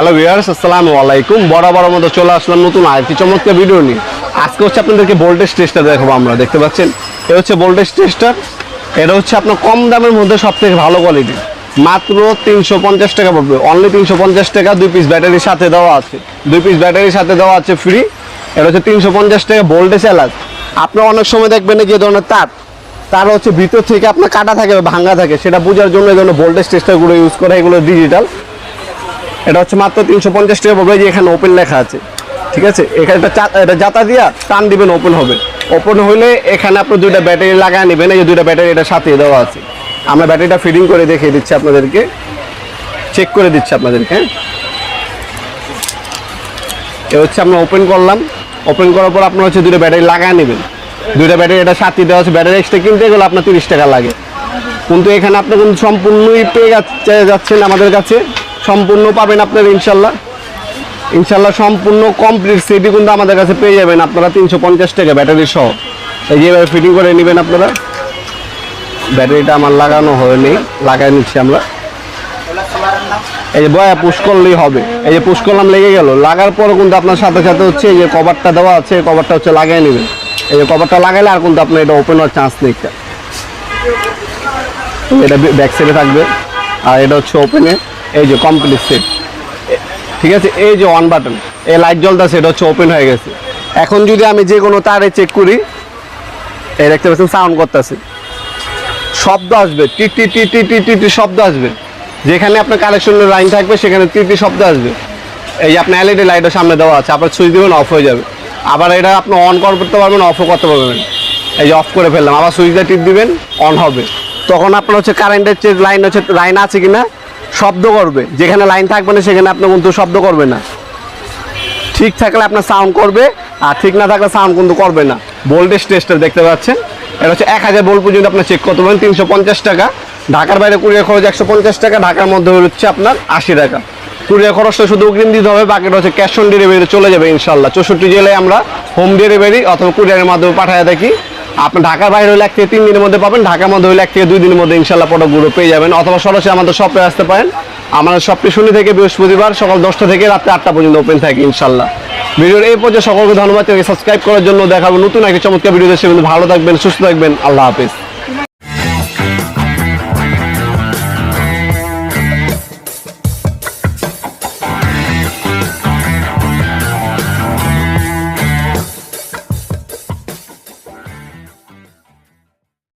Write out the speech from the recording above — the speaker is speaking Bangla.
হ্যালো ভিউয়ার্স আসসালামু আলাইকুম। বরাবর মতো চলে আসলাম নতুন আরেকটি চমৎকার ভিডিও নিয়ে। আজকে হচ্ছে আপনাদেরকে ভোল্টেজ টেস্টার দেখাবো আমরা, দেখতে পাচ্ছেন? এটা হচ্ছে ভোল্টেজ টেস্টার এটা হচ্ছে আপনার কম দামের মধ্যে সব থেকে ভালো কোয়ালিটি মাত্র তিনশো পঞ্চাশ টাকা পড়বে। অনলি তিনশো পঞ্চাশ টাকা, দুই পিস ব্যাটারির সাথে দেওয়া আছে। দুই পিস ব্যাটারির সাথে দেওয়া আছে ফ্রি এটা হচ্ছে তিনশো পঞ্চাশ টাকা ভোল্টেজ অ্যালার্ট আপনার অনেক সময় দেখবেন যে ধরনের তার? তার হচ্ছে ভিতর থেকে আপনার কাটা থাকে বা ভাঙা থাকে। সেটা বোঝার জন্য এই ধরনের ভোল্টেজ টেস্টারগুলো ইউজ করে, এগুলো ডিজিটাল এটা হচ্ছে মাত্র তিনশো পঞ্চাশ টাকা পড়বে যে এখানে ওপেন লেখা আছে। ঠিক আছে? এখানে একটা জাতা দিয়া টান দিবেন ওপেন হবে। ওপেন হলে এখানে আপনি দুইটা ব্যাটারি লাগায় নেবেন, এই যে দুইটা ব্যাটারি এটা সাথে দেওয়া আছে। আমরা ব্যাটারিটা ফিটিং করে দেখিয়ে দিচ্ছি আপনাদেরকে। চেক করে দিচ্ছি আপনাদেরকে হ্যাঁ? এ হচ্ছে আমরা ওপেন করলাম। ওপেন করার পর আপনার হচ্ছে দুটো ব্যাটারি লাগায় নেবেন। দুইটা ব্যাটারি এটা সাথে দেওয়া আছে, ব্যাটারি এক্সট্রা কিনতে গেলে আপনার তিরিশ টাকা লাগে। কিন্তু এখানে আপনি কিন্তু সম্পূর্ণই পেয়ে যাচ্ছে যাচ্ছেন আমাদের কাছে। সম্পূর্ণ পাবেন আপনার ইনশাল্লাহ। ইনশাল্লাহ সম্পূর্ণ কমপ্লিট সেটি কিন্তু আমাদের কাছে পেয়ে যাবেন আপনারা তিনশো পঞ্চাশ টাকা ব্যাটারি সহ। এই যে এবার ফিটিং করে নেবেন আপনারা। ব্যাটারিটা আমার লাগানো হয়নি, লাগাই নিচ্ছি আমরা। এই যে বয়া পুশ করলেই হবে। এই যে পুশ করলাম, লেগে গেল। লাগার পর কিন্তু আপনার সাথে সাথে হচ্ছে এই যে কভারটা দেওয়া আছে কভারটা হচ্ছে লাগিয়ে নেবেন। এই যে কভারটা লাগাইলে আর কিন্তু আপনার এটা ওপেন হওয়ার চান্স নেই এটা ব্যাক সাইডে থাকবে। আর এটা হচ্ছে ওপেনে এই যে কমপ্লিট সেট ঠিক আছে? এই যে অন বাটন এই লাইট জ্বলতেছে এটা হচ্ছে ওপেন হয়ে গেছে। এখন যদি আমি যে কোনো তারে চেক করি, এই দেখতে পাচ্ছেন সাউন্ড করতেছে। শব্দ আসবে, টি টি টি টি টি টি টি শব্দ আসবে। যেখানে আপনার কানেকশনের লাইন থাকবে, সেখানে টি টি শব্দ আসবে। এই যে আপনার এলইডি লাইটের সামনে দেওয়া আছে, আপনার সুইচ দিবেন অফ হয়ে যাবে। আবার এটা আপনি অন করতে পারবেন অফও করতে পারবেন। এই যে অফ করে ফেললাম, আবার সুইচটা টিপ দিবেন অন হবে। তখন আপনার হচ্ছে কারেন্টের যে লাইন হচ্ছে লাইন আছে কিনা শব্দ করবে। যেখানে লাইন থাকবে না, সেখানে আপনার কিন্তু শব্দ করবে না। ঠিক থাকলে আপনার সাউন্ড করবে, আর ঠিক না থাকলে সাউন্ড কিন্তু করবে না। ভোল্টেজ টেস্টার দেখতে পাচ্ছেন। এটা হচ্ছে এক হাজার ভোল্ট পর্যন্ত আপনার চেক করতে পারেন, তিনশো পঞ্চাশ টাকা। ঢাকার বাইরে কুড়িয়ার খরচ একশো পঞ্চাশ টাকা, ঢাকার মধ্যে হচ্ছে আপনার আশি টাকা। কুড়িয়ার খরচটা শুধু অগ্রিম দিতে হবে, বাকিটা হচ্ছে ক্যাশ অন ডেলিভারি চলে যাবে ইনশাল্লাহ চৌষট্টি জেলায় আমরা হোম ডেলিভারি অথবা কুরিয়ারের মাধ্যমে পাঠিয়ে থাকি। আপনি ঢাকার বাইরে হলে এক থেকে তিন দিনের মধ্যে পাবেন, ঢাকার মধ্যে হলে এক থেকে দুই দিনের মধ্যে ইনশাল্লাহ প্রোডাক্টগুলো পেয়ে যাবেন। অথবা সরাসরি আমাদের শপে আসতে পারেন। আমাদের শপটি শনি থেকে বৃহস্পতিবার সকাল দশটা থেকে রাত্রে আটটা পর্যন্ত ওপেন থাকে ইনশাল্লাহ। ভিডিওর এই পর্যায়ে সকলকে ধন্যবাদ। সাবস্ক্রাইব করার জন্য দেখাবো নতুন একটি চমৎকার ভিডিও দেশে ভালো থাকবেন, সুস্থ থাকবেন। আল্লাহ হাফিজ।